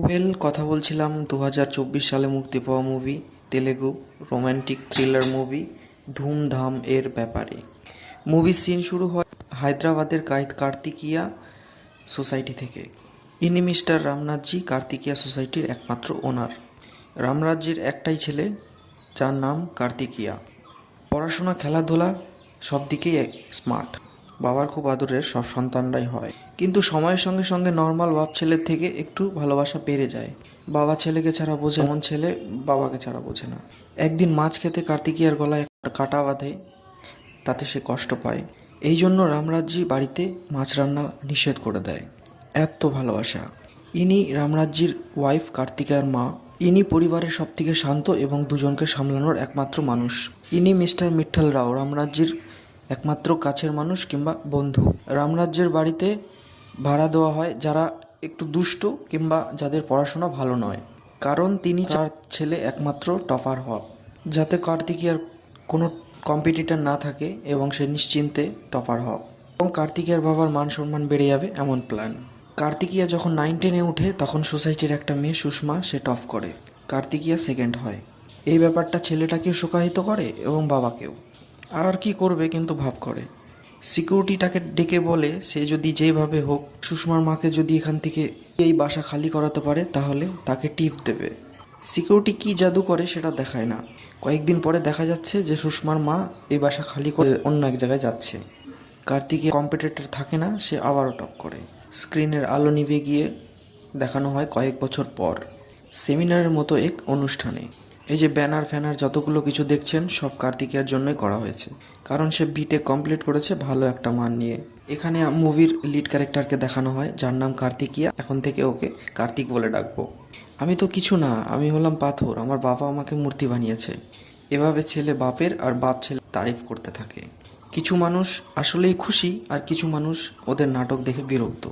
Well কথা বলছিলাম দু হাজার চব্বিশ সালে মুক্তি পাওয়া movie Telugu romantic thriller movie Dhoom Dhaam এর ব্যাপারে। মুভি সিন শুরু হয় হায়দ্রাবাদের কাইত কার্তিকিয়া সোসাইটি থেকে। ইনি মিস্টার রামনাথজি কার্তিকিয়া সোসাইটির একমাত্র ওনার রামরাজ্যের একটাই ছেলে, যার নাম কার্তিকিয়া। পড়াশোনা, খেলাধুলা সব দিকেই স্মার্ট বাবার খুব আদরের সব সন্তানরাই হয়। কিন্তু সময়ের সঙ্গে সঙ্গে নর্মাল বাপ ছেলের থেকে একটু ভালোবাসা বেড়ে যায়। বাবা ছেলেকে ছাড়া বোঝে এমন ছেলে বাবাকে ছাড়া বোঝে না। একদিন মাছ খেতে কার্তিকিয়ার গলায় কাটা বাঁধে, তাতে সে কষ্ট পায়। এই জন্য রামরাজ্যি বাড়িতে মাছ রান্না নিষেধ করে দেয়। এত ভালোবাসা। ইনি রামরাজ্যির ওয়াইফ কার্তিকার মা। ইনি পরিবারের সবথেকে শান্ত এবং দুজনকে সামলানোর একমাত্র মানুষ। ইনি মিস্টার মিঠল রাও, রামরাজ্যির একমাত্র কাছের মানুষ কিংবা বন্ধু। রামরাজ্যের বাড়িতে ভাড়া দেওয়া হয় যারা একটু দুষ্ট কিংবা যাদের পড়াশোনা ভালো নয়। কারণ তিনি চার ছেলে একমাত্র টপার হওয়া। যাতে কার্তিকিয়ার কোনো কম্পিটিটার না থাকে এবং সে নিশ্চিন্তে টপার হওয়া। এবং কার্তিকিয়ার বাবার মান সম্মান বেড়ে যাবে এমন প্ল্যান কার্তিকিয়া যখন নাইন টেনে উঠে, তখন সোসাইটির একটা মেয়ে সুষমা, সে টপ করে। কার্তিকিয়া সেকেন্ড হয়। এই ব্যাপারটা ছেলেটাকেও শোকাহিত করে এবং বাবাকেও। আর কি করবে কিন্তু ভাব করে। সিকিউরিটিটাকে ডেকে বলে, সে যদি যেভাবে হোক, সুষমার মাকে যদি এখান থেকে এই বাসা খালি করাতে পারে, তাহলে তাকে টিপ দেবে। সিকিউরিটি কি জাদু করে সেটা দেখায় না। কয়েকদিন পরে দেখা যাচ্ছে যে সুষমার মা এই বাসা খালি করে অন্য এক জায়গায় যাচ্ছে। কার্তিকে কম্পিটিটর থাকে না, সে আবারও টপ করে। স্ক্রিনের আলো নিভে গিয়ে দেখানো হয় কয়েক বছর পর। সেমিনারের মতো এক অনুষ্ঠানে। এই যে ব্যানার ফ্যানার যতগুলো কিছু দেখছেন, সব কার্তিকেয়ার জন্যই করা হয়েছে। কারণ সে বিটেক কমপ্লিট করেছে, ভালো একটা মান নিয়ে। এখানে মুভির লিড ক্যারেক্টারকে দেখানো হয়, যার নাম কার্তিকিয়া। এখন থেকে ওকে কার্তিক বলে ডাকবো। আমি তো কিছু না, আমি হলাম পাথর। আমার বাবা আমাকে মূর্তি বানিয়েছে। এভাবে ছেলে বাপের আর বাপ ছেলে তারিফ করতে থাকে। কিছু মানুষ আসলেই খুশি আর কিছু মানুষ ওদের নাটক দেখে বিরক্ত।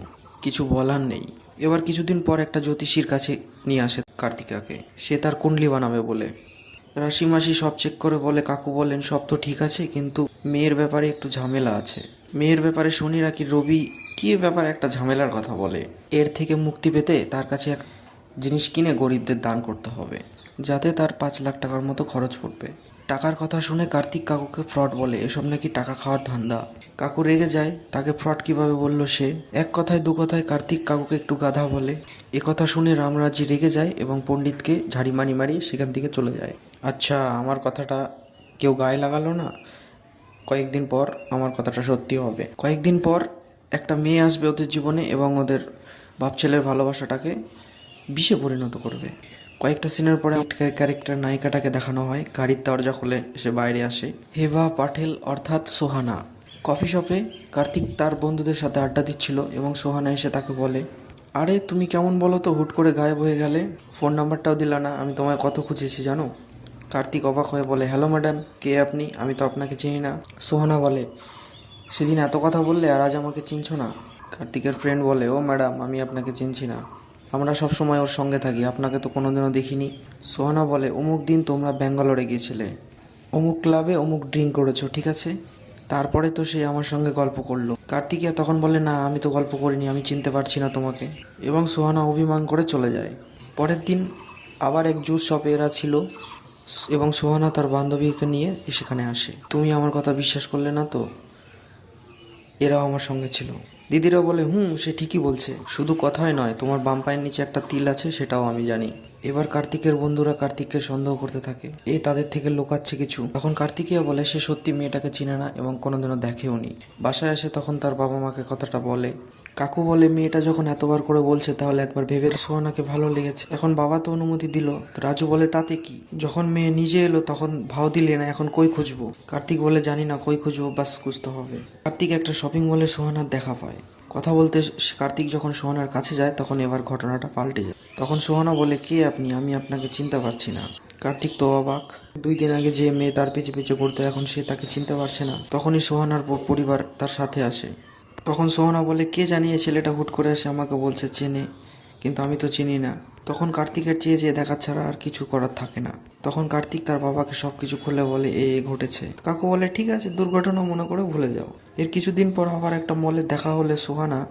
কিছু বলার নেই। এবার কিছুদিন পর একটা জ্যোতিষীর কাছে নিয়ে আসে কার্তিকাকে। সে তার কুণ্ডলি বানাবে বলে। রাশি মাসি সব চেক করে বলে, কাকু বলেন, সব তো ঠিক আছে, কিন্তু মেয়ের ব্যাপারে একটু ঝামেলা আছে। মেয়ের ব্যাপারে শুনি রাখি, রবি, কি ব্যাপারে একটা ঝামেলার কথা বলে? এর থেকে মুক্তি পেতে তার কাছে এক জিনিস কিনে গরিবদের দান করতে হবে, যাতে তার পাঁচ লাখ টাকার মতো খরচ পড়বে। টাকার কথা শুনে কার্তিক কাকুকে ফ্রড বলে, এসব নাকি টাকা খাওয়ার ধান্দা। কাকু রেগে যায়, তাকে ফ্রড কীভাবে বলল সে? এক কথায়, দু কথায় কার্তিক কাকুকে একটু গাধা বলে। এ কথা শুনে রামরাজি রেগে যায় এবং পণ্ডিতকে ঝাড়ি মারি মারিয়ে সেখান থেকে চলে যায়। আচ্ছা আমার কথাটা কেউ গায়ে লাগালো না? কয়েকদিন পর আমার কথাটা সত্যি হবে। কয়েকদিন পর একটা মেয়ে আসবে ওদের জীবনে এবং ওদের বাপ ছেলের ভালোবাসাটাকে বিষে পরিণত করবে। কয়েকটা সিনের পরে ক্যারেক্টার নায়িকাটাকে দেখানো হয়। গাড়ির দরজা খুলে সে বাইরে আসে। হেবা পাটেল অর্থাৎ সোহানা। কফি শপে কার্তিক তার বন্ধুদের সাথে আড্ডা দিচ্ছিল এবং সোহানা এসে তাকে বলে, আরে, তুমি কেমন বলো তো, হুট করে গায়েব হয়ে গেলে? ফোন নাম্বারটাও দিলা না, আমি তোমায় কত খুঁজেছি, জানো? কার্তিক অবাক হয়ে বলে, হ্যালো, ম্যাডাম, কে আপনি? আমি তো আপনাকে চিনি না। সোহানা বলে, সেদিন এত কথা বললে আর আজ আমাকে চিনছো না? কার্তিকের ফ্রেন্ড বলে, ও, ম্যাডাম, আমি আপনাকে চিনছি না। আমরা সব সময় ওর সঙ্গে থাকি, আপনাকে তো কোনোদিনও দেখিনি। সোহানা বলে, অমুক দিন তোমরা ব্যাঙ্গালোরে গিয়েছিলে। অমুক ক্লাবে অমুক ড্রিঙ্ক করেছ, ঠিক আছে? তারপরে তো সে আমার সঙ্গে গল্প করল। কার্তিকিয়া তখন বলে, না, আমি তো গল্প করিনি, আমি চিনতে পারছি না তোমাকে। এবং সোহানা অভিমান করে চলে যায়। পরের দিন আবার এক জুস শপে এরা ছিল এবং সোহানা তার বান্ধবীকে নিয়ে সেখানে আসে। তুমি আমার কথা বিশ্বাস করলে না তো? এরাও আমার সঙ্গে ছিল। দিদিরা বলে, হুম, সে ঠিকই বলছে। শুধু কথাই নয়, তোমার বাম পায়ের নিচে একটা তিল আছে, সেটাও আমি জানি। এবার কার্তিকের বন্ধুরা কার্তিককে সন্দেহ করতে থাকে। এ তাদের থেকে লোকাচ্ছে কিছু? তখন কার্তিকিয়া বলে, সে সত্যি মেয়েটাকে চিনে না এবং কোনোদিনও দেখেও নি। বাসায় আসে তখন তার বাবা মাকে কথাটা বলে কাকু বলে, মেয়েটা যখন এতবার করে বলছে, তাহলে একবার ভেবে তো সোহানাকে ভালো লেগেছে। এখন বাবা তো অনুমতি দিল। রাজু বলে, তাতে কি? যখন মেয়ে নিজে এলো, তখন ভাও দিলে না, এখন কই খুঁজবো? কার্তিক বলে, জানি না, কই খুঁজবো, বাস খুঁজতে হবে। কার্তিক একটা শপিং মলে সোহানার দেখা পায়। কথা বলতে কার্তিক যখন সোহানার কাছে যায়, তখন এবার ঘটনাটা পাল্টে যায়। তখন সোহানা বলে, কে আপনি? আমি আপনাকে চিনতে পারছি না। কার্তিক তো অবাক। দুই দিন আগে যে মেয়ে তার পিছে পিছে করতে এখন সে তাকে চিনতে পারছে না। তখনই সোহানার পরিবার তার সাথে আসে। তখন সোহনা বলে, কে জানিয়ে ছেলেটা হুট করে এসে আমাকে বলছে চেনে? কিন্তু আমি তো চিনি না। তখন কার্তিকের চেয়ে যেয়ে দেখা ছাড়া আর কিছু করার থাকে না। তখন কার্তিক তার বাবাকে সব কিছু খুলে বলে এ, ঘটেছে। কাকু বলে, ঠিক আছে, দুর্ঘটনা মনে করে ভুলে যাও। এর কিছুদিন পর আবার একটা মলে দেখা হলে সোহানা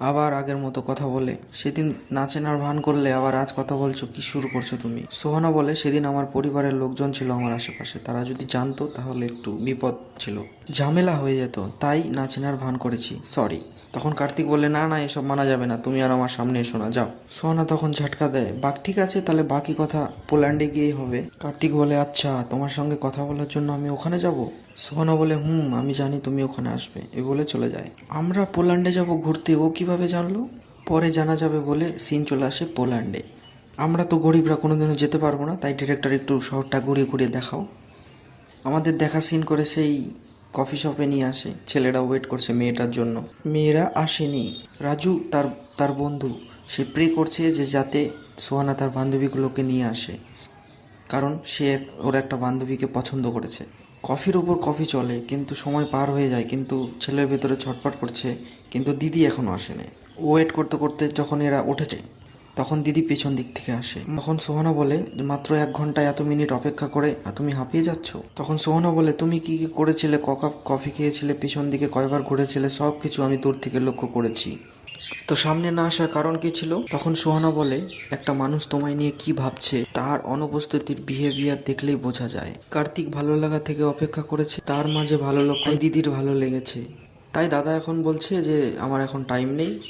আবার আগের মতো কথা বলে, সেদিন নাচেনার ভান করলে আবার আজ কথা বলছো, কি শুরু করছ তুমি? সোহানা বলে, সেদিন আমার পরিবারের লোকজন ছিল আমার আশেপাশে, তারা যদি জানতো তাহলে একটু বিপদ ছিল। ঝামেলা হয়ে যেত, তাই নাচেনার ভান করেছি, সরি। তখন কার্তিক বলে না না, এসব মানা যাবে না, তুমি আর আমার সামনে এসো না, যাও। সোহানা তখন ঝাটকা দেয়, বাক, ঠিক আছে, তাহলে বাকি কথা পোল্যান্ডে গিয়েই হবে। কার্তিক বলে আচ্ছা তোমার সঙ্গে কথা বলার জন্য আমি ওখানে যাব? সোহানা বলে, হুম, আমি জানি তুমি ওখানে আসবে। এ বলে চলে যায়। আমরা পোল্যান্ডে যাব ঘুরতে, ও কীভাবে জানলো? পরে জানা যাবে, বলে সিন চলে আসে পোল্যান্ডে। আমরা তো গরিবরা, কোনোদিনও যেতে পারব না, তাই ডিরেক্টর একটু শহরটা ঘুরিয়ে ঘুরিয়ে দেখাও। আমাদের দেখা সিন করে সেই কফি শপে নিয়ে আসে। ছেলেরা ওয়েট করছে মেয়েটার জন্য। মেয়েরা আসেনি। রাজু, তার তার বন্ধু, সে প্রে করছে যে যাতে সোহানা তার বান্ধবীগুলোকে নিয়ে আসে। কারণ সে ওর একটা বান্ধবীকে পছন্দ করেছে। কফির উপর কফি চলে, কিন্তু সময় পার হয়ে যায়, কিন্তু ছেলের ভেতরে ছটপট করছে, কিন্তু দিদি এখনও আসেনি। ওয়েট করতে করতে যখন এরা উঠেছে, তখন দিদি পেছন দিক থেকে আসে। তখন সোহানা বলে যে মাত্র এক ঘণ্টা এত মিনিট অপেক্ষা করে, আর তুমি হাঁপিয়ে যাচ্ছ? তখন সোহানা বলে, তুমি কি কি করেছিলে? ক কাপ কফি খেয়েছিলে? পেছন দিকে কয়বার ঘুরেছিলে? সব কিছু আমি দূর থেকে লক্ষ্য করেছি। তো সামনে না আসার কারণ কি ছিল? তখন সোহানা বলে, একটা মানুষ তোমায় নিয়ে কি ভাবছে, তার অনুপস্থিতির বিহেভিয়ার দেখলেই বোঝা যায়। কার্তিক ভালো লাগা থেকে অপেক্ষা করেছে, তার মাঝে ভালো লোক দিদির ভালো লেগেছে। তাই দাদা এখন বলছে যে, আমার এখন টাইম নেই।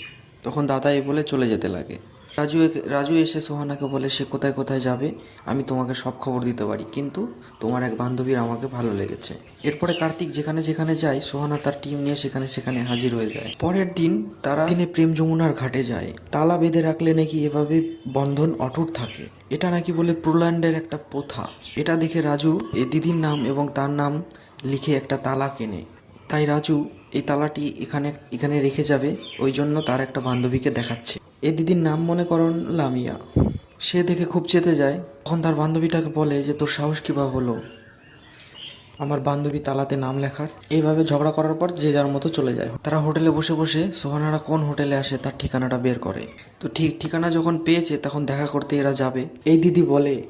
তখন দাদা এই বলে চলে যেতে লাগে। রাজু রাজু এসে সোহানাকে বলে, সে কোথায় কোথায় যাবে? আমি তোমাকে সব খবর দিতে পারি। কিন্তু তোমার এক বান্ধবীর আমাকে ভালো লেগেছে। এরপরে কার্তিক যেখানে যেখানে যায়, সোহানা তার টিম নিয়ে সেখানে সেখানে হাজির হয়ে যায়। পরের দিন তারা দিনে প্রেম যমুনার ঘাটে যায়। তালা বেঁধে রাখলে নাকি এভাবে বন্ধন অটুট থাকে। এটা নাকি বলে প্রোল্যান্ডের একটা প্রথা। এটা দেখে রাজু এ দিদির নাম এবং তার নাম লিখে একটা তালা কেনে। তাই রাজু এই তালাটি এখানে এখানে রেখে যাবে, ওই জন্য তার একটা বান্ধবীকে দেখাচ্ছে। এ দিদির নাম মনে করন লামিয়া। সে দেখে খুব চেতে যায়। তখন তার বান্ধবীটাকে বলে যে, তোর সাহস কীভাবে হলো? আমার বান্ধবী তালাতে নাম লেখার। এইভাবে ঝগড়া করার পর যে যার মতো চলে যায়। তারা হোটেলে বসে বসে সোহানারা কোন হোটেলে আসে তার ঠিকানাটা বের করে। তো ঠিক ঠিকানা যখন পেয়েছে, তখন দেখা করতে এরা যাবে। এই দিদি বলে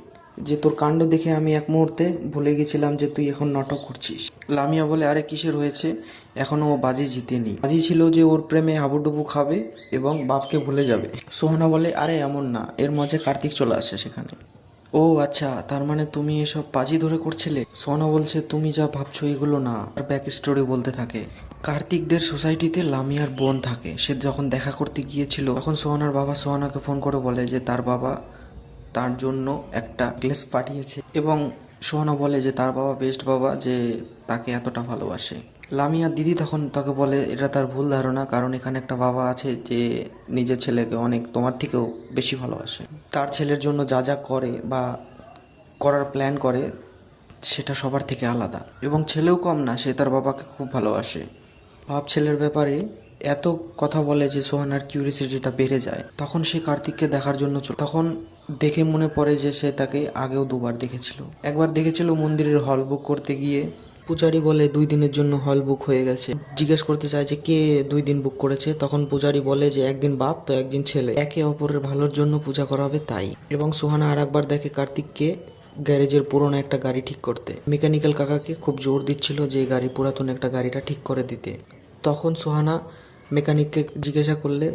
যে তোর কাণ্ড দেখে আমি এক মুহূর্তে ভুলে গেছিলাম যে তুই এখন নাটক করছিস। লামিয়া বলে, আরে, কিসের হয়েছে? এখনও ও বাজি জিতেনি। বাজি ছিল যে ওর প্রেমে হাবুডুবু খাবে এবং বাপকে ভুলে যাবে। সোহানা বলে, আরে, এমন না। এর মাঝে কার্তিক চলে আসে সেখানে। ও আচ্ছা তার মানে তুমি এসব বাজি ধরে করছিলে? সোহানা বলছে, তুমি যা ভাবছ এগুলো না। আর ব্যাক স্টোরি বলতে থাকে, কার্তিকদের সোসাইটিতে লামিয়ার বোন থাকে। সে যখন দেখা করতে গিয়েছিল, তখন সোহানার বাবা সোহানাকে ফোন করে বলে যে, তার বাবা তার জন্য একটা গ্লেস পাঠিয়েছে এবং সোহানা বলে যে তার বাবা বেস্ট বাবা যে তাকে এতটা ভালোবাসে। লামিয়ার দিদি তখন তাকে বলে, এটা তার ভুল ধারণা, কারণ এখানে একটা বাবা আছে যে নিজের ছেলেকে অনেক তোমার থেকেও বেশি ভালোবাসে। তার ছেলের জন্য যা যা করে বা করার প্ল্যান করে, সেটা সবার থেকে আলাদা। এবং ছেলেও কম না, সে তার বাবাকে খুব ভালোবাসে। বাপ ছেলের ব্যাপারে এত কথা বলে যে সোহানার কিউরিসিটিটা বেড়ে যায়। তখন সে কার্তিককে দেখার জন্য তখন দেখে মনে পড়ে যে সে তাকে আগেও দুবার দেখেছিল। একবার দেখেছিল মন্দিরের হল বুক করতে গিয়ে। পূজারি বলে, দুই দিনের জন্য হল বুক হয়ে গেছে। জিজ্ঞেস করতে চায় যে, কে দুই দিন বুক করেছে? তখন পূজারি বলে যে, একদিন বাপ তো একদিন ছেলে। একে অপরের ভালোর জন্য পূজা করা হবে তাই। এবং সোহানা আর একবার দেখে কার্তিককে গ্যারেজের পুরনো একটা গাড়ি ঠিক করতে। মেকানিক্যাল কাকাকে খুব জোর দিচ্ছিল যে গাড়ি পুরাতন একটা গাড়িটা ঠিক করে দিতে। তখন সোহানা মেকানিককে জিজ্ঞাসা করলে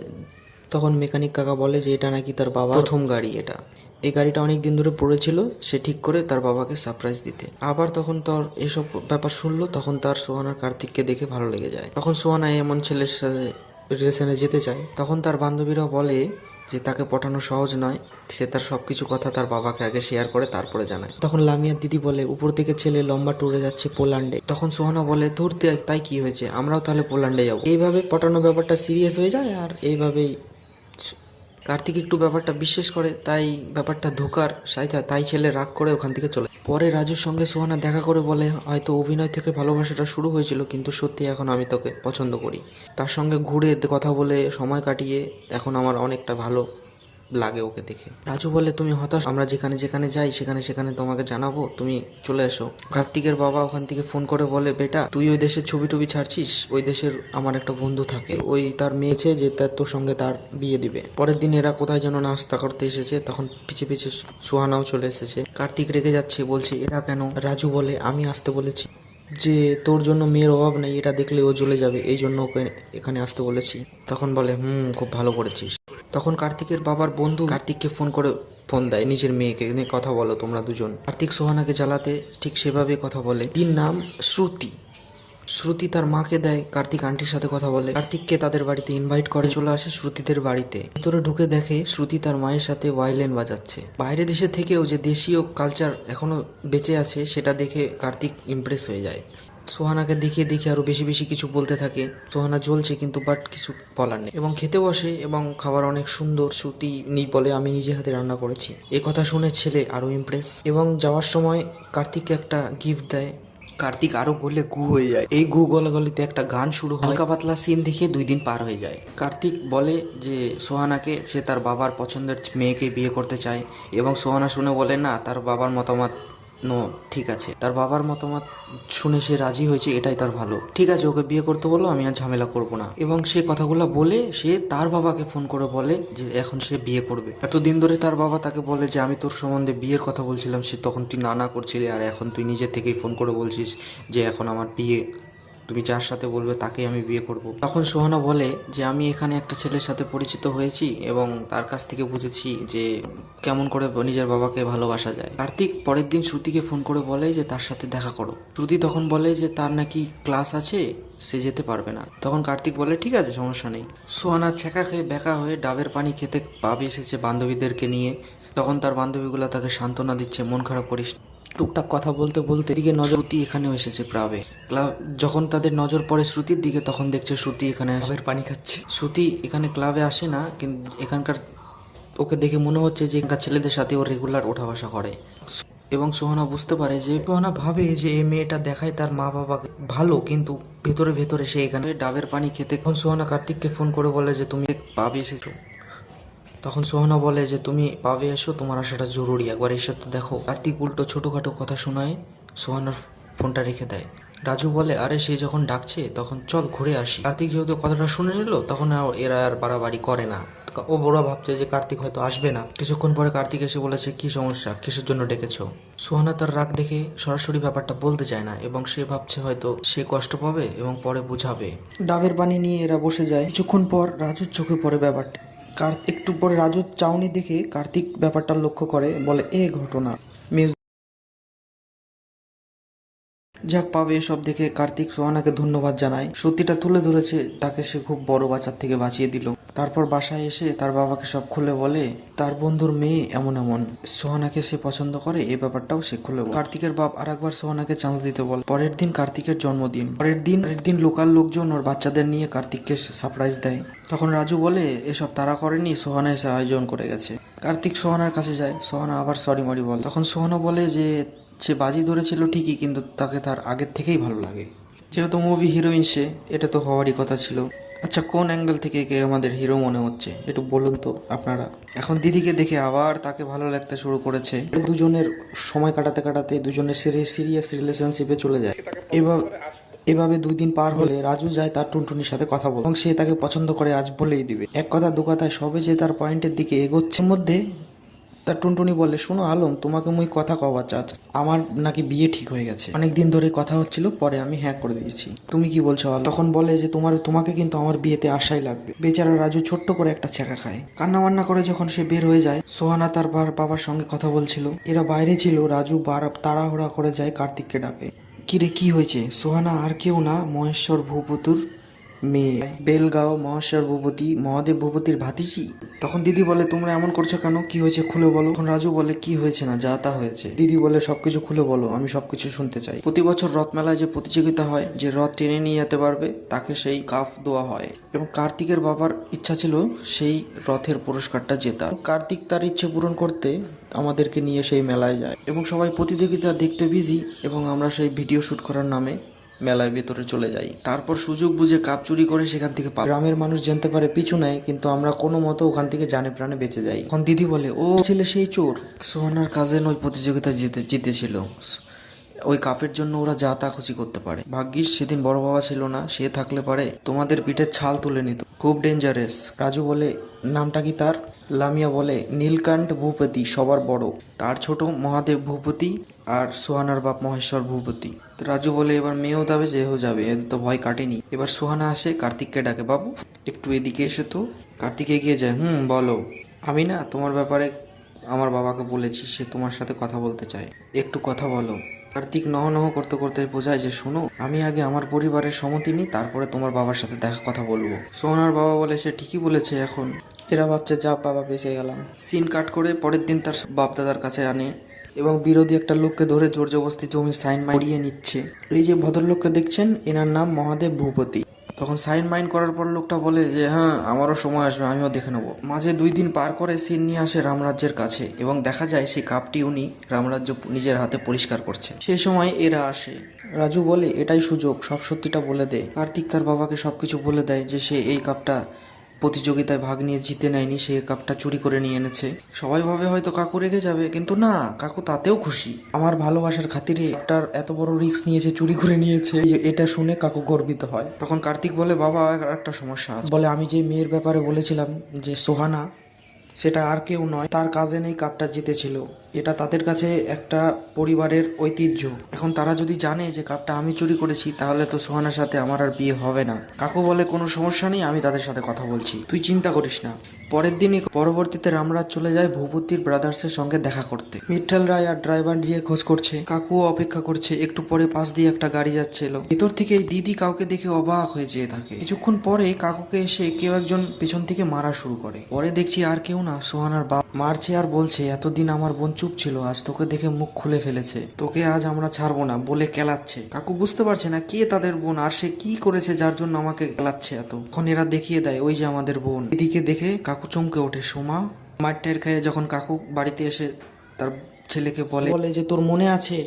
তখন মেকানিক কাকা বলে যে এটা নাকি তার বাবা প্রথম গাড়ি এটা। এই গাড়িটা অনেক দিন ধরে পড়েছিল সে ঠিক করে তার বাবাকে সারপ্রাইজ দিতে। আবার তখন তার এসব ব্যাপার শুনলো, তখন তার সোহানার কার্তিককে দেখে ভালো লেগে যায়। তখন সোহানা এমন ছেলের সাথে রিলেশনে যেতে চায়। তখন তার বান্ধবীরা বলে যে তাকে পটানো সহজ নয়, সে তার সব কিছু কথা তার বাবাকে আগে শেয়ার করে, তারপরে জানায়। তখন লামিয়ার দিদি বলে, উপর থেকে ছেলে লম্বা ট্যুরে যাচ্ছে পোল্যান্ডে। তখন সোহানা বলে ধরতে তাই কি হয়েছে? আমরাও তাহলে পোল্যান্ডে যাব। এইভাবে পটানো ব্যাপারটা সিরিয়াস হয়ে যায় আর এইভাবেই কার্তিক একটু ব্যাপারটা বিশ্বাস করে, তাই ব্যাপারটা ধোকার। সাইতা তাই ছেলে রাগ করে ওখান থেকে চলে পরে রাজুর সঙ্গে সোহানা দেখা করে বলে, হয়তো অভিনয় থেকে ভালোবাসাটা শুরু হয়েছিল, কিন্তু সত্যি এখন আমি তোকে পছন্দ করি। তার সঙ্গে ঘুরে কথা বলে সময় কাটিয়ে, এখন আমার অনেকটা ভালো। লাগে ওকে দেখে। রাজু বলে, তুমি হতাশ? আমরা যেখানে যেখানে যাই, সেখানে সেখানে তোমাকে জানাব। তুমি চলে এসো। কার্তিকের বাবা ওখান থেকে ফোন করে বলে, বেটা, তুই ওই দেশের ছবি টবি ছাড়ছিস? ওই দেশের আমার একটা বন্ধু থাকে। ওই তার মেয়েছে যে তার তোর সঙ্গে তার বিয়ে দিবে। পরের দিন এরা কোথায় যেন নাস্তা করতে এসেছে, তখন পিছে পিছে সুহানাও চলে এসেছে। কার্তিক রেগে যাচ্ছে, বলছে, এরা কেন? রাজু বলে, আমি আসতে বলেছি। যে তোর জন্য মেয়ের অভাব নেই, এটা দেখলে ও জ্বলে যাবে, এই জন্য ওকে এখানে আসতে বলেছি। তখন বলে, হুম, খুব ভালো করেছিস। তখন কার্তিকের বাবার বন্ধু কার্তিককে ফোন করে ফোন দেয়, নিজের মেয়েকে নিয়ে কথা বলো, তোমরা দুজন। কার্তিক সোহানাকে জ্বালাতে ঠিক সেভাবে কথা বলে। তিন নাম শ্রুতি। শ্রুতি তার মাকে দেয়, কার্তিক আন্টির সাথে কথা বলে। কার্তিককে তাদের বাড়িতে ইনভাইট করে। চলে আসে শ্রুতিদের বাড়িতে। ভিতরে ঢুকে দেখে শ্রুতি তার মায়ের সাথে ওয়াইলেন বাজাচ্ছে। বাইরে দেশে থেকেও যে দেশীয় কালচার এখনও বেঁচে আছে, সেটা দেখে কার্তিক ইমপ্রেস হয়ে যায়। সোহানাকে দেখিয়ে দেখে আরও বেশি বেশি কিছু বলতে থাকে। সোহানা জ্বলছে কিন্তু বাট কিছু বলার নেই। এবং খেতে বসে এবং খাবার অনেক সুন্দর শ্রুতি নি বলে আমি নিজে হাতে রান্না করেছি। এ কথা শুনে ছেলে আরও ইমপ্রেস এবং যাওয়ার সময় কার্তিককে একটা গিফট দেয়। কার্তিক আরও গলে গু হয়ে যায়। এই গু গলা গলিতে একটা গান শুরু হালকা পাতলা সিন দেখে দুই দিন পার হয়ে যায়। কার্তিক বলে যে, সোহানাকে সে তার বাবার পছন্দের মেয়েকে বিয়ে করতে চায় এবং সোহানা শুনে বলে, না, তার বাবার মতামত নো, ঠিক আছে। তার বাবার মতামত শুনে সে রাজি হয়েছে, এটাই তার ভালো। ঠিক আছে, ওকে বিয়ে করতে বলো আমি আর ঝামেলা করব না। এবং সে কথাগুলো বলে, সে তার বাবাকে ফোন করে বলে যে, এখন সে বিয়ে করবে। এতদিন ধরে তার বাবা তাকে বলে যে, আমি তোর সম্বন্ধে বিয়ের কথা বলছিলাম, সে তখন তুই নানা করছিলি, আর এখন তুই নিজে থেকেই ফোন করে বলছিস যে, এখন আমার বিয়ে তুমি যার সাথে বলবে তাকেই আমি বিয়ে করব। তখন সোহানা বলে যে, আমি এখানে একটা ছেলের সাথে পরিচিত হয়েছি এবং তার কাছ থেকে বুঝেছি যে, কেমন করে নিজের বাবাকে ভালোবাসা যায়। কার্তিক পরের দিন শ্রুতিকে ফোন করে বলে যে, তার সাথে দেখা করো। শ্রুতি তখন বলে যে, তার নাকি ক্লাস আছে, সে যেতে পারবে না। তখন কার্তিক বলে, ঠিক আছে, সমস্যা নেই। সোহানা ছেঁকা খেয়ে বেকা হয়ে ডাবের পানি খেতে পাবে এসেছে বান্ধবীদেরকে নিয়ে। তখন তার বান্ধবীগুলো তাকে সান্ত্বনা দিচ্ছে, মন খারাপ করিস। টুকটাক কথা বলতে বলতে এদিকে নজর শ্রুতি এখানেও এসেছে ক্লাবে ক্লাব যখন তাদের নজর পড়ে শ্রুতির দিকে তখন দেখছে শ্রুতি এখানে ডাবের পানি খাচ্ছে। শ্রুতি এখানে ক্লাবে আসে না কিন্তু এখানকার ওকে দেখে মনে হচ্ছে যে এখানকার ছেলেদের সাথে ও রেগুলার ওঠা বসা করে। এবং সোহানা বুঝতে পারে যে সোহানা ভাবে যে এই মেয়েটা দেখায় তার মা বাবা ভালো কিন্তু ভেতরে ভেতরে সে এখানে ডাবের পানি খেতে এখন সোহানা কার্তিককে ফোন করে বলে যে তুমি পাবে এসেছ। তখন সোহানা বলে যে, তুমি পাবে এসো, তোমার আসাটা জরুরি। একবার এসে তো দেখো। কার্তিক উল্টো ছোটোখাটো কথা শোনায়, সোহানার ফোনটা রেখে দেয়। রাজু বলে, আরে, সে যখন ডাকছে, তখন চল ঘুরে আসি। কার্তিক যেহেতু কথাটা শুনে নিল, তখন আর এরা আর বাড়াবাড়ি করে না। ও বড় ভাবছে যে, কার্তিক হয়তো আসবে না। কিছুক্ষণ পরে কার্তিক এসে বলেছে, কি সমস্যা? কিসের জন্য ডেকেছ? সোহানা তার রাগ দেখে সরাসরি ব্যাপারটা বলতে চায় না, এবং সে ভাবছে হয়তো সে কষ্ট পাবে এবং পরে বুঝাবে। ডাবের পানি নিয়ে এরা বসে যায়। কিছুক্ষণ পর রাজুর চোখে পড়ে ব্যাপারটা। কার একটু পরে রাজুর চাউনি দেখে কার্তিক ব্যাপারটা লক্ষ্য করে বলে এ ঘটনা। মিউজিক যাক, পাবে এসব দেখে কার্তিক সোহানাকে ধন্যবাদ জানায়। সত্যিটা তুলে ধরেছে, তাকে সে খুব বড় বাচ্চার থেকে বাঁচিয়ে দিল। তারপর বাসায় এসে তার বাবাকে সব খুলে বলে, তার বন্ধুর মেয়ে এমন এমন। সোহানাকে সে পছন্দ করে, এ ব্যাপারটাও সে খুলে। কার্তিকের বাপ আর একবার সোহানাকে চান্স দিতে বলে। পরের দিন কার্তিকের জন্মদিন। পরের দিন পরের দিন লোকাল লোকজন ওর বাচ্চাদের নিয়ে কার্তিককে সারপ্রাইজ দেয়। তখন রাজু বলে, এসব তারা করেনি, সোহানা এসে আয়োজন করে গেছে। কার্তিক সোহানার কাছে যায়, সোহানা আবার সরি মরি বলে। তখন সোহানা বলে যে সে বাজি ধরেছিল ঠিকই, কিন্তু তাকে তার আগের থেকেই ভালো লাগে। যেহেতু মুভি হিরোইন সে, এটা তো হওয়ারই কথা ছিল। আচ্ছা কোন অ্যাঙ্গেল থেকে কে আমাদের হিরো মনে হচ্ছে? একটু বলুন তো আপনারা। এখন দিদিকে দেখে আবার তাকে ভালো লাগতে শুরু করেছে। দুজনের সময় কাটাতে কাটাতে দুজনের সিরিয়াস রিলেশনশিপে চলে যায়। এবার এভাবে দুই দিন পার হলে রাজু যায় তার টুনটুনির সাথে কথা বল। এবং সে তাকে পছন্দ করে আজ বলেই দিবে। এক কথা দু কথায় সবে যে তার পয়েন্টের দিকে এগোচ্ছে মধ্যে তার টুনটুনি বলে, শোনো আলম, তোমাকে মুই কথা কওয়া চাঁদ। আমার নাকি বিয়ে ঠিক হয়ে গেছে। অনেক দিন ধরে কথা হচ্ছিল, পরে আমি হ্যাঁ করে দিয়েছি। তুমি কি বলছো তখন বলে যে, তোমার, তোমাকে কিন্তু আমার বিয়েতে আশাই লাগবে। বেচারা রাজু ছোট্ট করে একটা ছেঁকা খায়। কান্না বান্না করে যখন সে বের হয়ে যায়, সোহানা তার বার- বাবার সঙ্গে কথা বলছিল। এরা বাইরে ছিল, রাজু তাড়াহুড়া করে যায় কার্তিককে ডাকে। কিরে কি হয়েছে? সোহানা আর কেউ না, মহেশ্বর ভূপতুর মেয়ে বেলগাঁও মহেশ্বর ভূপতি, মহাদেব ভূপতির ভাতিজি। তখন দিদি বলে, তোমরা এমন করছ কেন? কি হয়েছে খুলে বলো। তখন রাজু বলে, কি হয়েছে না? যা তা হয়েছে। দিদি বলে, সবকিছু খুলে বলো, আমি সবকিছু শুনতে চাই। প্রতি বছর রথ মেলায় যে প্রতিযোগিতা হয়, যে রথ টেনে নিয়ে যেতে পারবে, তাকে সেই কাপ দেওয়া হয়। এবং কার্তিকের বাবার ইচ্ছা ছিল, সেই রথের পুরস্কারটা জেতা কার্তিক তার ইচ্ছে পূরণ করতে আমাদেরকে নিয়ে সেই মেলায় যায়। এবং সবাই প্রতিযোগিতা দেখতে বিজি এবং আমরা সেই ভিডিও শুট করার নামে মেলায় ভেতরে চলে যাই। তারপর সুযোগ বুঝে কাপ চুরি করে সেখান থেকে গ্রামের মানুষ জানতে পারে পিছু নেয়, কিন্তু আমরা কোনো মতো ওখান থেকে জানে প্রাণে বেঁচে যাই। এখন দিদি বলে, ও ছেলে সেই চোর। সোহানার কাজেন ওই প্রতিযোগিতা জিতে জিতেছিল। ওই কাপের জন্য ওরা যা তা খুশি করতে পারে। ভাগ্যিস সেদিন বড় বাবা ছিল না, সে থাকলে পারে তোমাদের পিঠের ছাল তুলে নিত। খুব ডেঞ্জারাস রাজু বলে, নামটা কি তার? লামিয়া বলে, নীলকান্ত ভূপতি, সবার বড়। তার ছোট মহাদেব ভূপতি আর সোহানার বাপ মহেশ্বর ভূপতি। রাজু বলে, এবার মেয়েও যাবে, যেও যাবে। এদের তো ভয় কাটেনি। এবার সুহানা আসে, কার্তিককে ডাকে, বাবু, একটু এদিকে এসে তো। কার্তিক এগিয়ে যায়, হুম, বলো। আমি না, তোমার ব্যাপারে আমার বাবাকে বলেছি, সে তোমার সাথে কথা বলতে চায়। একটু কথা বলো। কার্তিক নহ নহ করতে করতে বোঝায় যে, শোনো, আমি আগে আমার পরিবারের সম্মতি নিই, তারপরে তোমার বাবার সাথে দেখা কথা বলব। সোহানার বাবা বলে, সে ঠিকই বলেছে এখন। এরা ভাবছে, যা, বাবা, বেঁচে গেলাম। সিন কাট করে পরের দিন তার বাপ দাদার কাছে আনে। এবং বিরোধী একটা লোককে ধরে জোর জবস্তি জমি সাইন মারিয়ে নিচ্ছে। এই যে ভদ্রলোককে দেখছেন, এনার নাম মহাদেব ভূপতি। তখন সাইন মাইন করার পর লোকটা বলে যে হ্যাঁ আমারও সময় আসবে, আমিও দেখে নেব। মাঝে দুই দিন পার করে সিন নিয়ে আসে রামরাজ্যের কাছে এবং দেখা যায় সেই কাপটি উনি রামরাজ্য নিজের হাতে পরিষ্কার করছে সেই সময় এরা আসে। রাজু বলে, এটাই সুযোগ, সব সত্যিটা বলে দেয় কার্তিক তার বাবাকে সবকিছু বলে দেয় যে, সে এই কাপটা প্রতিযোগিতায় ভাগ নিয়ে জিতে নেয়নি, সে কাপটা চুরি করে নিয়ে এনেছে। সবাই ভাবে হয়তো কাকু রেগে যাবে, কিন্তু না, কাকু তাতেও খুশি। আমার ভালোবাসার খাতিরে একটার এত বড় রিস্ক নিয়েছে চুরি করে নিয়েছে যে এটা শুনে কাকু গর্বিত হয়। তখন কার্তিক বলে, বাবা একটা সমস্যা বলে, আমি যে মেয়ের ব্যাপারে বলেছিলাম যে, সোহানা সেটা আর কেউ নয়, তার কাজে নেই কাপটা জিতেছিল। এটা তাদের কাছে একটা পরিবারের ঐতিহ্য। এখন তারা যদি জানে যে কাপটা আমি চুরি করেছি, তাহলে তো সোহানার সাথে আমার আর বিয়ে হবে না। কাকু বলে, কোনো সমস্যা নেই, আমি তাদের সাথে কথা বলছি। তুই চিন্তা করিস না। পরের দিনই পরবর্তীতে রামরাজ চলে যায় ভূপতির ব্রাদার্সের সঙ্গে দেখা করতে। মিঠাল রায় আর ড্রাইভার নিয়ে খোঁজ করছে। কাকুও অপেক্ষা করছে। একটু পরে পাশ দিয়ে একটা গাড়ি যাচ্ছিল। ভিতর থেকে দিদি কাউকে দেখে অবাক হয়ে যেয়ে থাকে। কিছুক্ষণ পরে কাকুকে এসে কেউ একজন পেছন থেকে মারা শুরু করে। পরে দেখছি আর কেউ না, সোহানার বাপ। মারছে আর বলছে, এতদিন আমার বোন চুপ ছিল, আজ তোকে দেখে মুখ খুলে ফেলেছে। তোকে আজ আমরা ছাড়বো না, বলে কেলাচ্ছে। কাকু বুঝতে পারছে না, কে তাদের বোন আর সে কি করেছে যার জন্য আমাকে কেলাচ্ছে এত? তখন এরা দেখিয়ে দেয়, ওই যে আমাদের বোন। এদিকে দেখে কাকু চমকে ওঠে, সোমা। মার টের খেয়ে যখন কাকু বাড়িতে এসে তার ছেলেকে বলে বলে যে তোর মনে আছে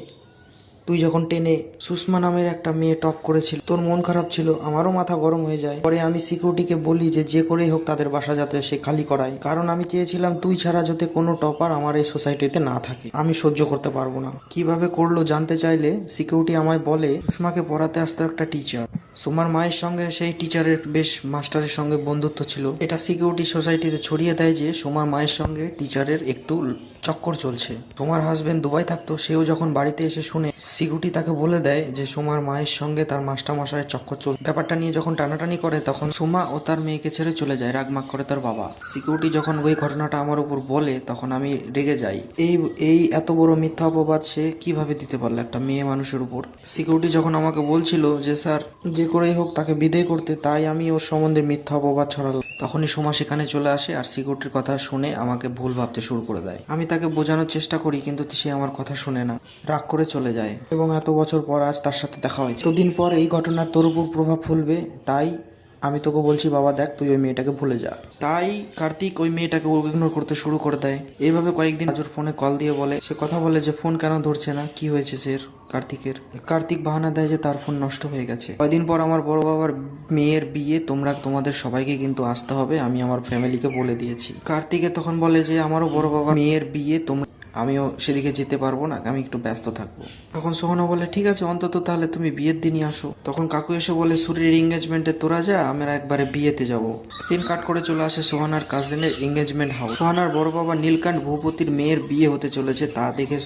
তুই যখন টেনে সুষমা নামের একটা মেয়ে টপ করেছিল, তোর মন খারাপ ছিল, আমারও মাথা গরম হয়ে যায়। পরে আমি সিকিউরিটিকে বলি যে যে করেই হোক তাদের বাসা যাতে সে খালি করায়। কারণ আমি চেয়েছিলাম তুই ছাড়া যাতে কোনো টপার আমার এই সোসাইটিতে না থাকে। আমি সহ্য করতে পারব না। কীভাবে করল জানতে চাইলে সিকিউরিটি আমায় বলে, সুষমাকে পড়াতে আসতো একটা টিচার সুমার মায়ের সঙ্গে সেই টিচারের বেশ মাস্টারের সঙ্গে বন্ধুত্ব ছিল। এটা সিকিউরিটি সোসাইটিতে ছড়িয়ে দেয় যে, সোমার মায়ের সঙ্গে টিচারের একটু চক্কর চলছে। সোমার হাজবেন্ড দুবাই থাকতো, সেও যখন বাড়িতে এসে শুনে সিকিউরিটি তাকে বলে দেয় যে, সোমার মায়ের সঙ্গে তার মাস্টার মশাইয়ের চক্কর চল ব্যাপারটা নিয়ে যখন টানাটানি করে, তখন সোমা ও তার মেয়েকে ছেড়ে চলে যায় রাগমাগ করে তার বাবা। সিকিউরিটি যখন ওই ঘটনাটা আমার উপর বলে, তখন আমি রেগে যাই। এই এই এত বড় মিথ্যা অপবাদ সে কীভাবে দিতে পারল একটা মেয়ে মানুষের উপর? সিকিউরিটি যখন আমাকে বলছিল যে, স্যার, যে করেই হোক তাকে বিদায় করতে, তাই আমি ওর সম্বন্ধে মিথ্যা অপবাদ ছড়ালাম। তখনই সোমা সেখানে চলে আসে আর সিকিউরিটির কথা শুনে আমাকে ভুল ভাবতে শুরু করে দেয়। আমি তাকে বোঝানোর চেষ্টা করি, কিন্তু সে আমার কথা শুনে না। রাগ করে চলে যায়। এবং এত বছর পর আজ তার সাথে দেখা হয়েছে। এতদিন পর এই ঘটনার তোর উপর প্রভাব ফেলবে, তাই আমি তোকে বলছি, বাবা, দেখ, তুই ওই মেয়েটাকে ভুলে যা। তাই কার্তিক ওই মেয়েটাকে ইগনোর করতে শুরু করে দেয়। এইভাবে কয়েকদিন রাজুর ফোনে কল দিয়ে বলে। সে কথা বলে যে ফোন কেন ধরছে না? কি হয়েছে সে কার্তিকের? কার্তিক বাহানা দেয় যে, তার ফোন নষ্ট হয়ে গেছে। কয়দিন পর আমার বড় বাবার মেয়ের বিয়ে, তোমরা, তোমাদের সবাইকে কিন্তু আসতে হবে, আমি আমার ফ্যামিলিকে বলে দিয়েছি। কার্তিকে তখন বলে যে, আমারও বড় বাবা মেয়ের বিয়ে তোমরা আমিও সেদিকে যেতে পারব না, আমি একটু ব্যস্ত থাকব। তখন সোহানা বলে, ঠিক আছে, অন্তত তাহলে তুমি বিয়ের দিনই আসো। তখন কাকু এসে বলে সুরির এঙ্গেজমেন্টে তোরা যা, আমরা একবারে বিয়েতে যাব। সিন কাট করে চলে আসে সোহানার কাজিনের এঙ্গেজমেন্ট হাউস সোহানার বড় বাবা নীলকান্ত ভূপতির মেয়ের বিয়ে হতে চলেছে, তা দেখে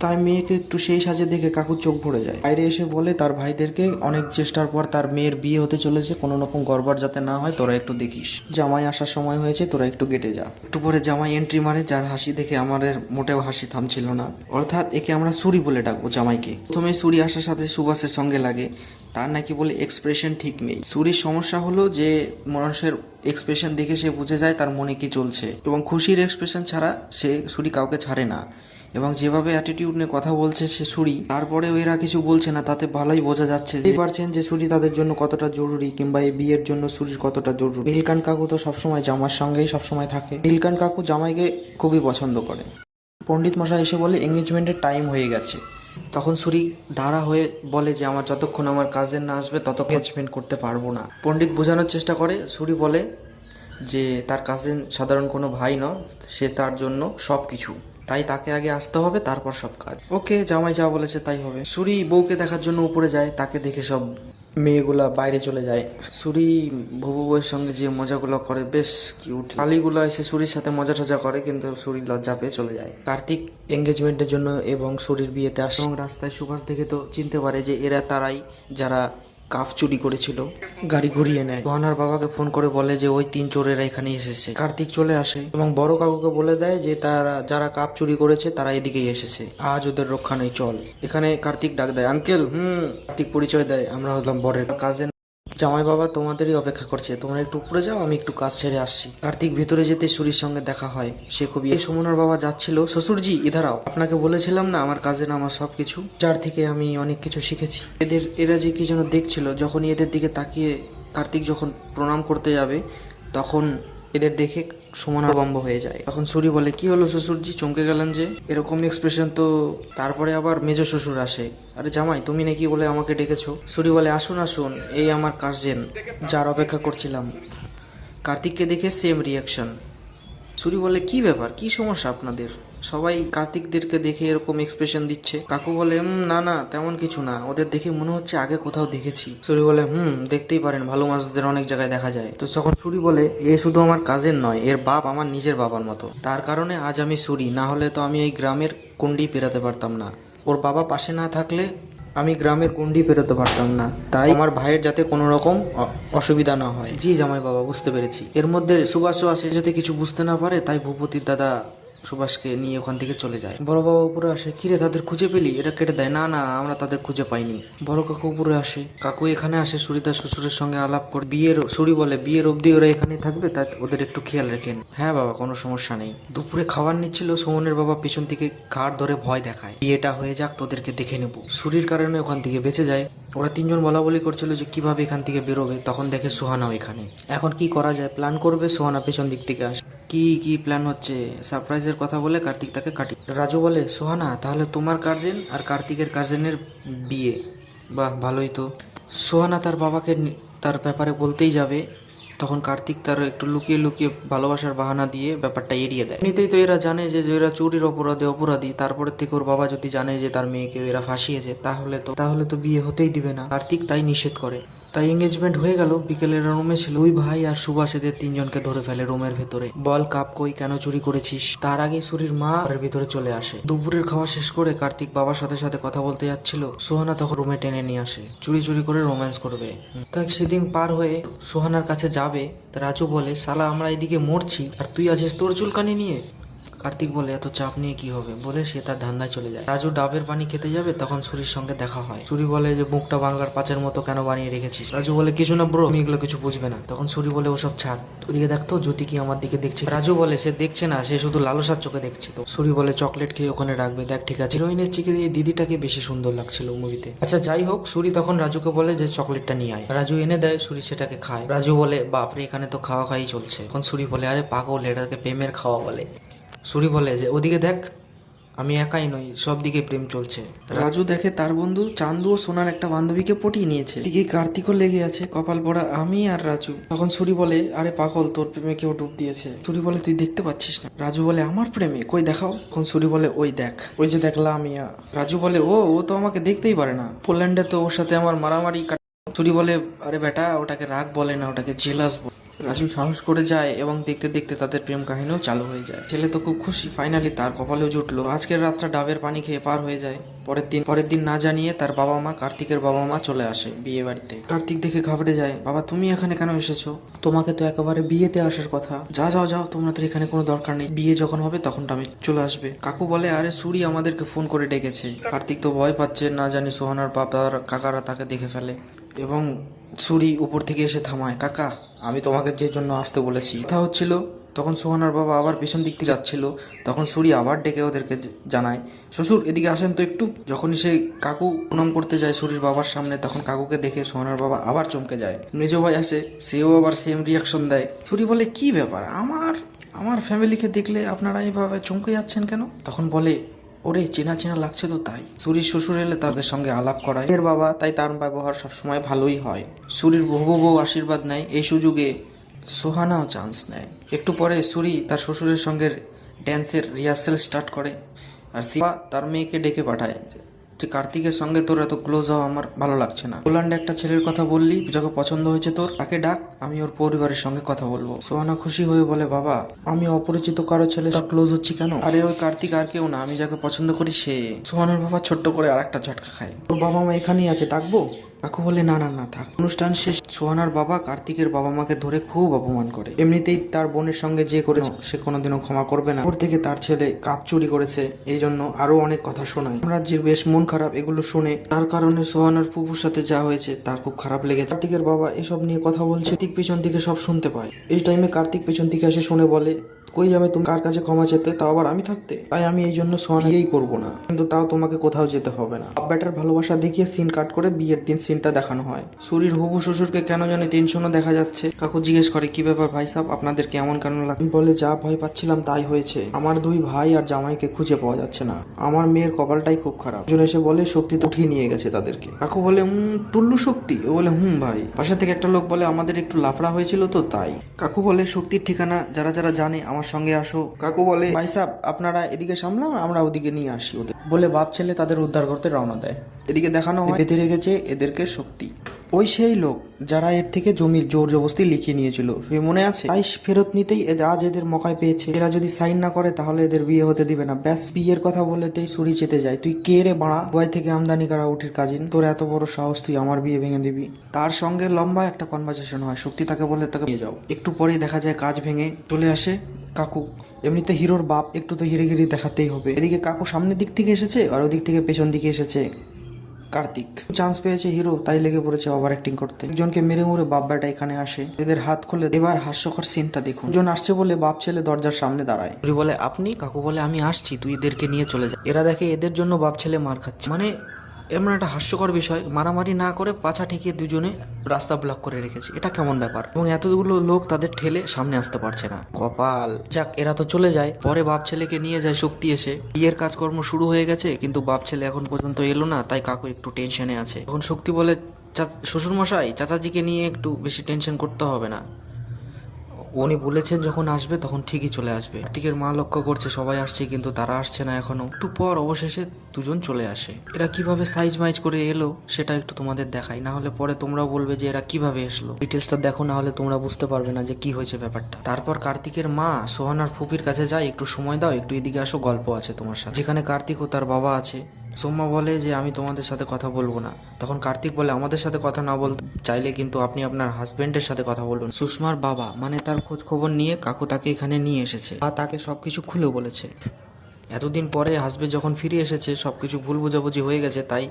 তাই মেয়েকে একটু সেই সাজে দেখে কাকু চোখ ভরে যায়। বাইরে এসে বলে, তার ভাইদেরকে অনেক চেষ্টার পর তার মেয়ের বিয়ে হতে চলেছে। কোনো রকম গড়বড় যাতে না হয়, তোরা একটু দেখিস। জামাই আসার সময় হয়েছে, তোরা একটু গেটে যা। একটু পরে জামাই এন্ট্রি মারে, যার হাসি দেখে আমাদের মোটেও হাসি থামছিল না। অর্থাৎ একে আমরা সুরি বলে ডাকবো জামাইকে। প্রথমে সুরি আসার সাথে সুবাসের সঙ্গে লাগে। তার নাকি বলে এক্সপ্রেশন ঠিক নেই। সুরির সমস্যা হলো যে, মানুষের এক্সপ্রেশন দেখে সে বুঝে যায় তার মনে কি চলছে। এবং খুশির এক্সপ্রেশন ছাড়া সে সুরি কাউকে ছাড়ে না। এবং যেভাবে অ্যাটিটিউড নিয়ে কথা বলছে সে সুরি তারপরে এরা কিছু বলছে না তাতে ভালোই বোঝা যাচ্ছে যে পারছেন যে সুরি তাদের জন্য কতটা জরুরি কিংবা এই বিয়ের জন্য সুরির কতটা জরুরি। নীলকান কাকু তো সবসময় জামার সঙ্গেই সবসময় থাকে। নীলকান কাকু জামাইকে খুবই পছন্দ করে। পণ্ডিত মশাই এসে বলে এঙ্গেজমেন্টের টাইম হয়ে গেছে। তখন সুরি দাঁড়া হয়ে বলে যে আমার যতক্ষণ আমার কাজের না আসবে তত এঙ্গেজমেন্ট করতে পারব না। পণ্ডিত বোঝানোর চেষ্টা করে সুরি বলে যে তার কাজিন সাধারণ কোনো ভাই নয় সে তার জন্য সব কিছু তাই তাকে আগে আসতে হবে, তারপর সব কাজ। ওকে, জামাই যা বলেছে তাই হবে। সুরি বউকে দেখার জন্য উপরে যায়, তাকে দেখে সব মেয়েগুলা বাইরে চলে যায়। সুরি ভুবু বউয়ের সঙ্গে যে মজাগুলো করে, বেশ কিউট আলিগুলো এসে সুরির সাথে মজা টজা করে, কিন্তু সুরি লজ্জা পেয়ে চলে যায়। কার্তিক এঙ্গেজমেন্টের জন্য এবং সুরির বিয়েতে আসে। রাস্তায় সুভাষ দেখে তো চিনতে পারে যে এরা তারাই, যারা কাফ চুরি করেছিল। গাড়ি ঘুরিয়ে নেয়। গহনার বাবাকে ফোন করে বলে যে, ওই তিন চোরেরা এখানে এসেছে। কার্তিক চলে আসে এবং বড় কাকুকে বলে দেয় যে, তারা, যারা কাপ চুরি করেছে, তারা এদিকেই এসেছে। আজ ওদের রক্ষা নেই, চল। এখানে কার্তিক ডাক দেয়, আঙ্কেল, হুম। কার্তিক পরিচয় দেয়, আমরা হলাম বরের কাজের জামাই বাবা তোমাদেরই অপেক্ষা করছে। তোমরা একটু উপরে যাও, আমি একটু কাজ ছেড়ে আসছি। কার্তিক ভিতরে যেতে সুরির সঙ্গে দেখা হয়। সে খুবই এই সুমনার বাবা যাচ্ছিল, শ্বশুরজি ইধারাও আপনাকে বলেছিলাম না আমার কাজে নামার সব কিছু যার থেকে আমি অনেক কিছু শিখেছি। এদের, এরা যে কি যেন দেখছিল, যখনই এদের দিকে তাকিয়ে কার্তিক যখন প্রণাম করতে যাবে, তখন এদের দেখে সুমনা বম্ব হয়ে যায়। তখন সুরি বলে, কি হলো শ্বশুরজি? চমকে গেলেন যে? এরকম এক্সপ্রেশন তো, তারপরে আবার মেজ শ্বশুর আসে। আরে জামাই, তুমি নাকি বলে আমাকে ডেকেছো? সুরি বলে, আসুন আসুন, এই আমার কার্জেন যার অপেক্ষা করছিলাম। কার্তিককে দেখে সেম রিয়াকশন সুরি বলে, কি ব্যাপার? কি সমস্যা আপনাদের? সবাই কার্তিকদেরকে দেখে এরকম এক্সপ্রেশন দিচ্ছে। কাকু বলে হুম না না, তেমন কিছু না। ওদের দেখে মনে হচ্ছে আগে কোথাও দেখেছি। সুরি বলে, হুম, দেখতেই পারেন, ভালো মানুষদের অনেক জায়গায় দেখা যায়। তো তখন সুরি বলে, এ শুধু আমার কাজের নয়, এর বাপ আমার নিজের বাবার মতো। তার কারণে আজ আমি সুরি, না হলে তো আমি এই গ্রামের কুন্ডি পেরাতে পারতাম না। ওর বাবা পাশে না থাকলে আমি গ্রামের কুন্ডি পেরোতে পারতাম না। তাই আমার ভাইয়ের যাতে কোনো রকম অসুবিধা না হয়। জি জামাই বাবা, বুঝতে পেরেছি। এর মধ্যে সুভাষও আসে যাতে কিছু বুঝতে না পারে, তাই ভূপতির দাদা সুভাষকে নিয়ে ওখান থেকে চলে যায়। বড় বাবা উপরে আসে, কিরে, তাদের খুঁজে পেলি? এটা কেটে দেয়। না না, আমরা তাদের খুঁজে পাইনি। বড় কাকু উপরে আসে, কাকু এখানে আসে সুরিদার শ্বশুরের সঙ্গে আলাপ করে। বিয়ের, সুরি বলে, বিয়ের অবধি ওরা এখানে থাকবে তাই ওদের একটু খেয়াল রাখেন হ্যাঁ বাবা, কোনো সমস্যা নেই। দুপুরে খাবার নিচ্ছিল, সুমনের বাবা পেছন থেকে ঘাড় ধরে ভয় দেখায়, বিয়েটা হয়ে যাক, তোদেরকে দেখে নেব। সুরির কারণে ওখান থেকে বেঁচে যায়। ওরা তিনজন বলা বলি করছিল যে, কীভাবে এখান থেকে বেরোবে? তখন দেখে সোহানাও এখানে। এখন কি করা যায়? প্ল্যান করবে? সোহানা পেছন দিক থেকে আসে। কি কি প্ল্যান হচ্ছে? সারপ্রাইজের কথা বলে কার্তিক তাকে কাটি। রাজু বলে, সোহানা, তাহলে তোমার গার্জেন আর কার্তিকের গার্জেনের বিয়ে। বাহ, ভালোই তো। সোহানা তার বাবাকে তার ব্যাপারে বলতেই যাবে। তখন কার্তিক তার একটু লুকিয়ে লুকিয়ে ভালোবাসার বাহানা দিয়ে ব্যাপারটা এড়িয়ে দেয়। এমনিতেই তো এরা জানে যে এরা চুরির অপরাধে অপরাধী তারপরে থেকে ওর বাবা যদি জানে যে তার মেয়েকে এরা ফাঁসিয়েছে, তাহলে তো তাহলে তো বিয়ে হতেই দিবে না। কার্তিক তাই নিষেধ করে। তাই এঙ্গেজমেন্ট হয়ে গেল। বিকেলের রুমে ছিল ওই ভাই আর সুভাষ এদের তিনজনকে ধরে ফেলে রুমের ভেতরে। বল, কাপ কই, কেন চুরি করেছিস? তার আগে সুরির মা ঘরের ভিতরে চলে আসে। দুপুরের খাওয়া শেষ করে কার্তিক বাবার সাথে সাথে কথা বলতে যাচ্ছিল। সোহানা তখন রুমে টেনে নিয়ে আসে। চুরি চুরি করে রোম্যান্স করবে। তাই সেদিন পার হয়ে সোহানার কাছে যাবে। রাজু বলে, শালা, আমরা এদিকে মরছি। আর তুই আছিস তোর চুলকানি নিয়ে? কার্তিক বলে, এত চাপ নিয়ে কি হবে? বলে সে তার ধান্দায় চলে যায়। রাজু ডাবের পানি খেতে যাবে, তখন সুরির সঙ্গে দেখা হয়। সুরি বলে, যে মুখটা বাংলার পাঁচের মতো কেন বানিয়ে রেখেছিস? রাজু বলে, কিছু না ব্রো, তুমি এগুলো কিছু বুঝবে না। তখন সুরি বলে, ওসব ছাড়, ওদিকে দেখতো জ্যোতি কি আমার দিকে দেখছে? রাজু বলে, সে দেখছে না, সে শুধু লালসার চোখে দেখছে। তো সুরি বলে, চকলেট খেয়ে ওখানে রাখবে, দেখ ঠিক আছে। হিরোইনের চিকে দিয়ে দিদিটাকে বেশি সুন্দর লাগছিল মুভিতে। আচ্ছা যাই হোক, সুরি তখন রাজুকে বলে যে, চকলেটটা নিয়ে আয়। রাজু এনে দেয়, সুরি সেটাকে খায়। রাজু বলে, বাপরে, এখানে তো খাওয়া খাই চলছে। তখন সুরি বলে, আরে পাগল, এটাকে প্রেমের খাওয়া বলে। সুরি বলে যে, ওদিকে দেখ, আমি একাই নই, সব দিকে প্রেম চলছে। রাজু দেখে তার বন্ধু চান্দু ও সোনার একটা বান্ধবীকে পটিয়ে নিয়েছে। দিকে কার্তিকও লেগে আছে, কপাল পড়া আমি আর রাজু। তখন সুরি বলে, আরে পাগল, তোর প্রেমে কেউ ডুব দিয়েছে। সুরি বলে, তুই দেখতে পাচ্ছিস না। রাজু বলে, আমার প্রেমে? কই দেখাও? তখন সুরি বলে, ওই দেখ, ওই যে দেখলাম ইয়া রাজু বলে, ও ও তো আমাকে দেখতেই পারে না। পোল্যান্ডে তো ওর সাথে আমার মারামারি সুরি বলে, আরে বেটা, ওটাকে রাগ বলে না, ওটাকে জেলাস বলে। রাজু সাহস করে যায় এবং দেখতে দেখতে তাদের প্রেম কাহিনীও চালু হয়ে যায়। ছেলে তো খুব খুশি ফাইনালি তার কপালেও জুটলো। আজকের রাতটা ডাবের পানি খেয়ে পার হয়ে যায়। পরের দিন পরের দিন না জানিয়ে তার বাবা মা কার্তিকের বাবা মা চলে আসে বিয়ে বাড়িতে কার্তিক দেখে ঘাবড়ে যায়, বাবা, তুমি এখানে কেন এসেছ? তোমাকে তো একেবারে বিয়েতে আসার কথা। যা যাও যাও তোমাদের এখানে কোনো দরকার নেই। বিয়ে যখন হবে তখন আমি চলে আসবে। কাকু বলে, আরে, সুরি আমাদেরকে ফোন করে ডেকেছে। কার্তিক তো ভয় পাচ্ছে, না জানি সোহানার বাবার কাকারা তাকে দেখে ফেলে। এবং সুরি উপর থেকে এসে থামায়, কাকা, আমি তোমাকে যে জন্য আসতে বলেছি। কথা হচ্ছিল, তখন সোহানার বাবা আবার পেছন দিক থেকে যাচ্ছিল, তখন সুরি আবার ডেকে ওদেরকে জানায়, শ্বশুর, এদিকে আসেন তো একটু। যখনই সে কাকু প্রণাম করতে যায় সুরির বাবার সামনে, তখন কাকুকে দেখে সোহানার বাবা আবার চমকে যায়। মেজো ভাই আসে, সেও আবার সেম রিয়াকশন দেয়। সুরি বলে, কি ব্যাপার? আমার আমার ফ্যামিলিকে দেখলে আপনারা এইভাবে চমকে যাচ্ছেন কেন? তখন বলে ওরে, চেনা চেনা লাগছে তো তাই। সুরির শ্বশুর এলে তাদের সঙ্গে আলাপ করায় এর বাবা তাই তার ব্যবহার সবসময় ভালোই হয়। সুরির বহু বউ আশীর্বাদ নেয়। এই সুযোগে সোহানাও চান্স নেয়। একটু পরে সুরি তার শ্বশুরের সঙ্গে ড্যান্সের রিহার্সেল স্টার্ট করে। আর সিপা তার মেয়েকে ডেকে পাঠায়। যে কার্তিকের সঙ্গে তোর এত ক্লোজ হওয়া আমার ভালো লাগছে না। পোল্যান্ডে একটা ছেলের কথা বললি, যাকে পছন্দ হয়েছে তোর, তাকে ডাক, আমি ওর পরিবারের সঙ্গে কথা বলব। সোহানা খুশি হয়ে বলে, বাবা, আমি অপরিচিত কারও ছেলে ক্লোজ হচ্ছি কেন? আরে ওই কার্তিক আর কেউ না, আমি যাকে পছন্দ করি সে। সোহানার বাবা ছোট্ট করে আর একটা ঝটকা খায়। ওর বাবা মা এখানেই আছে, ডাকবো? কাকু বলে না না না থাক। অনুষ্ঠান শেষ। সোহানার বাবা কার্তিকের বাবা মাকে ধরে খুব অপমান করে। এমনিতেই তার বোনের সঙ্গে যে করেছে সে কোনোদিনও ক্ষমা করবে না। ওর থেকে তার ছেলে কাপ চুরি করেছে এই জন্য আরও অনেক কথা শোনায়। রাজ্যের বেশ মন খারাপ এগুলো শুনে তার কারণে সোহানার ফুপুর সাথে যা হয়েছে তার খুব খারাপ লেগেছে। কার্তিকের বাবা এসব নিয়ে কথা বলছে ঠিক পেছন থেকে সব শুনতে পায়। এই টাইমে কার্তিক পেছন থেকে এসে শুনে বলে কই আমি তুমি কার কাছে ক্ষমা চেতে, তাও আবার আমি থাকতে? তাই আমি এই জন্য সোহানা বিয়েই করব না। কিন্তু তাও তোমাকে কোথাও যেতে হবে না। বাপ বেটার ভালোবাসা দেখিয়ে সিন কাট করে বিয়ের দিন সিনটা দেখানো হয়। শরীর হবু শ্বশুরকে কেন জানি টেনশনও দেখা যাচ্ছে। কাকু জিজ্ঞেস করে, কি ব্যাপার ভাই সাহেব আপনাদের কেমন কেন লাগে বলে, যা ভয় পাচ্ছিলাম তাই হয়েছে। আমার দুই ভাই আর জামাইকে খুঁজে পাওয়া যাচ্ছে না। আমার মেয়ের কপালটাই খুব খারাপ। একজন এসে বলে, শক্তি তো উঠিয়ে নিয়ে গেছে তাদেরকে। কাকু বলে হুম টুল্লু শক্তি? ও বলে, হুম ভাই। পাশে থেকে একটা লোক বলে, আমাদের একটু লাফড়া হয়েছিল তো তাই। কাকু বলে, শক্তির ঠিকানা যারা যারা জানে, আমার সঙ্গে আসো। কাকু বলে ভাই সাহেব আপনারা এদিকে সামলান আমরা ওদিকে নিয়ে আসি ওদের। বলে বাপ ছেলে তাদের উদ্ধার করতে রওনা দেয়। এদিকে দেখানো হয়। বেঁধে রেখেছে এদেরকে শক্তি। ওই সেই লোক যারা এর থেকে জমির জোর জবস্তি লিখিয়ে নিয়েছিল। সে মনে আছে? তাই ফেরত নিতেই আজ এদের মকায় পেয়েছে। এরা যদি সাইন না করে, তাহলে এদের বিয়ে হতে দিবে না। ব্যাস, বিয়ের কথা বলেতেই সুরি চেতে যায়। তুই কে রে বাড়া? বয় থেকে আমদানি করা উঠির কাজিন। তোর এত বড় সাহস, তুই আমার বিয়ে ভেঙে দিবি। তার সঙ্গে লম্বা একটা কনভারসেশন হয়। শক্তি তাকে বলে, তাকে নিয়ে যাও। একটু পরেই দেখা যায় কাজ ভেঙে চলে আসে কাকু। এমনিতে হিরোর বাপ একটু তো হিরে হিরেগিরি দেখাতেই হবে। এদিকে কাকু সামনের দিক থেকে এসেছে, আর ওদিক থেকে পেছন দিকে এসেছে। কার্তিক। চান্স পেয়েছে হিরো, তাই লেগে পড়েছে ওভার অ্যাক্টিং করতে। একজনকে মেরে মরে বাপ বেটা এখানে আসে। এদের হাত খুলে, এবার হাস্যকর সিনটা দেখুন। একজন আসছে বলে বাপ ছেলে দরজার সামনে দাঁড়ায়। বলে, আপনি? কাকু বলে, আমি আসছি, তুই এদেরকে নিয়ে চলে যা। এরা দেখে, এদের জন্য বাপ ছেলে মার খাচ্ছে। মানে এমন একটা হাস্যকর বিষয়, মারামারি না করে পাছা ঠেকিয়ে দুজনে রাস্তা ব্লক করে রেখেছে। এটা কেমন ব্যাপার? এবং এতগুলো লোক তাদের ঠেলে সামনে আসতে পারছে না। কপাল। যাক, এরা তো চলে যায়। পরে বাপ ছেলেকে নিয়ে যায় শক্তি এসে। বিয়ের কাজকর্ম শুরু হয়ে গেছে, কিন্তু বাপ ছেলে এখন পর্যন্ত এলো না, তাই কাকু একটু টেনশনে আছে। এখন শক্তি বলে শ্বশুর মশাই চাচাজিকে নিয়ে একটু বেশি টেনশন করতে হবে না। উনি বলেছেন যখন আসবে, তখন ঠিকই চলে আসবে। কার্তিকের মা লক্ষ্য করছে, সবাই আসছে কিন্তু তারা আসছে না এখনও। একটু পর অবশেষে দুজন চলে আসে। এরা কীভাবে সাইজ মাইজ করে এলো, সেটা একটু তোমাদের দেখাই। না হলে পরে তোমরাও বলবে যে এরা কীভাবে এসলো। ডিটেলসটা দেখো, না হলে তোমরা বুঝতে পারবে না যে কি হয়েছে ব্যাপারটা। তারপর কার্তিকের মা সোহানার ফুপির কাছে যায়, একটু সময় দাও, একটু এদিকে আসো, গল্প আছে তোমার সাথে। যেখানে কার্তিক ও তার বাবা আছে সোম্মা বলে যে, আমি তোমাদের সাথে কথা বলব না। তখন কার্তিক বলে, আমাদের সাথে কথা না বলতে চাইলে কিন্তু আপনি আপনার হাজবেন্ডের সাথে কথা বলুন সুষমার বাবা মানে তার খোঁজ খবর নিয়ে কাকু তাকে এখানে নিয়ে এসেছে বা তাকে সব কিছু খুলে বলেছে। এতদিন পরে হাজবেন্ড যখন ফিরে এসেছে সব কিছু ভুল বোঝাবুঝি হয়ে গেছে, তাই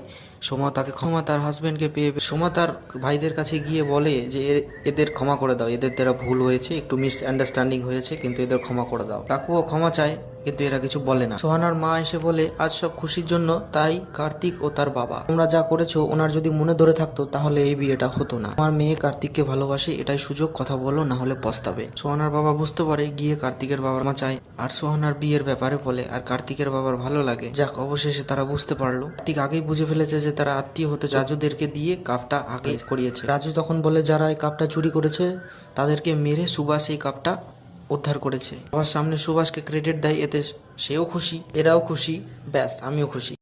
সোমা তাকে ক্ষমা তার হাজবেন্ডকে পেয়ে সোমা তার ভাইদের কাছে গিয়ে বলে যে এদের ক্ষমা করে দাও। এদের দ্বারা ভুল হয়েছে, একটু মিস আন্ডারস্ট্যান্ডিং হয়েছে, কিন্তু এদের ক্ষমা করে দাও। কাকুও ক্ষমা চায়। কিন্তু এরা কিছু বলে না। সোহানার মা এসে বলে, আজ সব খুশির জন্য তাই কার্তিক ও তার বাবা। তোমরা যা করেছ, ওনার যদি মনে ধরে থাকতো, তাহলে এই বিয়েটা হতো না। আমার মেয়ে কার্তিককে ভালোবাসে, এটাই সুযোগ, কথা বলো, না হলে পস্তাবে। সোহানার বাবা বুঝতে পারে, গিয়ে কার্তিকের বাবার মা চায়। আর সোহানার বিয়ের ব্যাপারে বলে, আর কার্তিকের বাবার ভালো লাগে। যাক, অবশেষে তারা বুঝতে পারল। কার্তিক আগেই বুঝে ফেলেছে যে তারা আত্মীয় হতে রাজুদেরকে দিয়ে কাপটা আগে করিয়েছে। রাজু তখন বলে, যারা এই কাপটা চুরি করেছে, তাদেরকে মেরে সুভাষ এই কাপটা উদ্ধার করেছে। আমার সামনে সুভাষকে ক্রেডিট দেয়, এতে সেও খুশি, এরাও খুশি, ব্যাস, আমিও খুশি।